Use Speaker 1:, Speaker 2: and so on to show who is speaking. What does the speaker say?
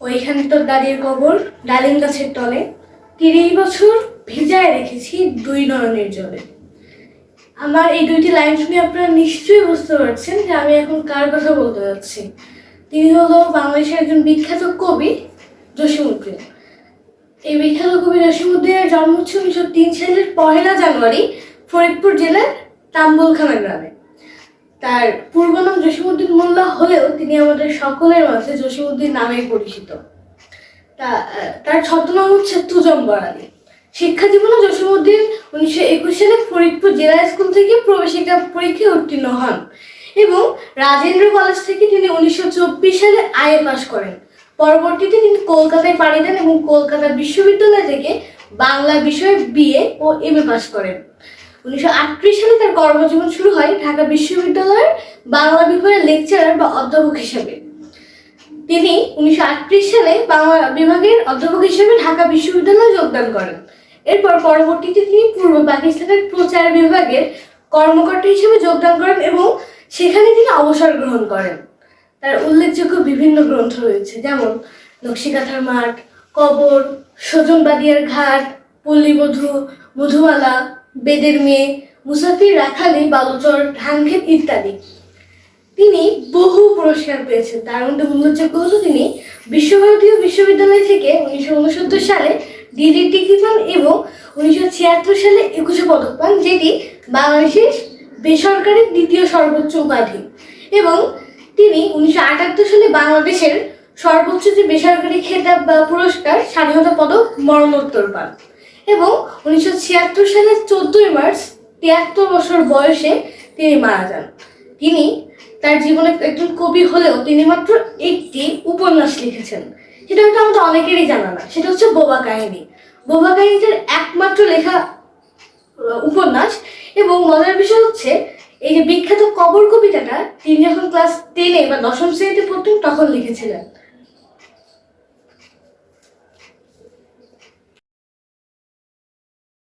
Speaker 1: ওইখানে তোর দাদির কবর, ডালিম গাছের তলে। তিরিশ বছর ভিজায় রেখেছি দুই নয়নের জলে। আমার এই দুইটি লাইন শুনে আপনারা নিশ্চয়ই বুঝতে পারছেন যে আমি এখন কার কথা বলতে যাচ্ছি। তিনি হলো বাংলাদেশের একজন বিখ্যাত কবি জসীমউদ্দিন এই বিখ্যাত কবি জসীমউদ্দিনের জন্ম হচ্ছে উনিশশো তিন সালের পহেলা জানুয়ারি, ফরিদপুর জেলার তাম্বুলখানা গ্রামে। তার পূর্ব নাম জসীমউদ্দিন মোল্লা হলেও তিনি আমাদের সকলের মাঝে জসীমউদ্দিন নামে পরিচিত। তার ছদ্মনাম হচ্ছে তুজম্বর আলী শিক্ষা জীবনে জসীমউদ্দিন উনিশশো একুশ সালে ফরিদপুর জেলা স্কুল থেকে প্রবেশিকা পরীক্ষায় উত্তীর্ণ হন এবং রাজেন্দ্র কলেজ থেকে তিনি উনিশশো চব্বিশ সালে আইএ পাশ করেন। পরবর্তীতে তিনি কলকাতায় পাড়ি দেন এবং কলকাতা বিশ্ববিদ্যালয় থেকে বাংলা বিষয়ে বিএ ও এম এ পাশ করেন। উনিশশো আটত্রিশ সালে তার কর্মজীবন শুরু হয় ঢাকা বিশ্ববিদ্যালয়ের বাংলা বিভাগের লেকচারার বা অধ্যাপক হিসেবে। তিনি উনিশশো আটত্রিশ সালে বাংলা বিভাগের অধ্যাপক হিসেবে ঢাকা বিশ্ববিদ্যালয়ে যোগদান করেন। এরপর পরবর্তীতে তিনি পূর্ব পাকিস্তানের প্রচার বিভাগের কর্মকর্তা হিসেবে যোগদান করেন এবং সেখানে তিনি অবসর গ্রহণ করেন। তার উল্লেখযোগ্য বিভিন্ন গ্রন্থ রয়েছে, যেমন নকশিকাথার মাঠ, কবর, সজনবাদিয়ার ঘাট, পল্লীবধূ, মধুমালা বেদের মেয়ে, মুসাফির রাখালি, বালুচর ধানক্ষেত ইত্যাদি। তিনি বহু পুরস্কার পেয়েছেন। তার মধ্যে উল্লেখযোগ্য হল তিনি বিশ্বভারতীয় বিশ্ববিদ্যালয় থেকে উনিশশো উনসত্তর সালে ডিগ্রি ডিগ্রি পান এবং উনিশশো ছিয়াত্তর সালে একুশে পদক পান, যেটি বাংলাদেশের বেসরকারি দ্বিতীয় সর্বোচ্চ উপাধি। এবং তিনি উনিশশো আটাত্তর সালে বাংলাদেশের সর্বোচ্চ যে বেসরকারি খেতাব বা পুরস্কার, স্বাধীনতা পদক, মরণোত্তর পান। এবং উনিশশো ছিয়াত্তর সালের চোদ্দই মার্চ তিয়াত্তর বছর বয়সে তিনি মারা যান। তিনি তার জীবনে একজন কবি হলেও তিনি মাত্র একটি উপন্যাস লিখেছেন। সেটা হয়তো আমাদের অনেকেরই জানা না, সেটা হচ্ছে বোবা কাহিনী। বোবা কাহিনীটার একমাত্র লেখা উপন্যাস এবং মজার বিষয় হচ্ছে এই যে বিখ্যাত কবর কবিতাটা তিনি যখন ক্লাস টেনে বা দশম শ্রেণীতে পড়তেন তখন লিখেছিলেন।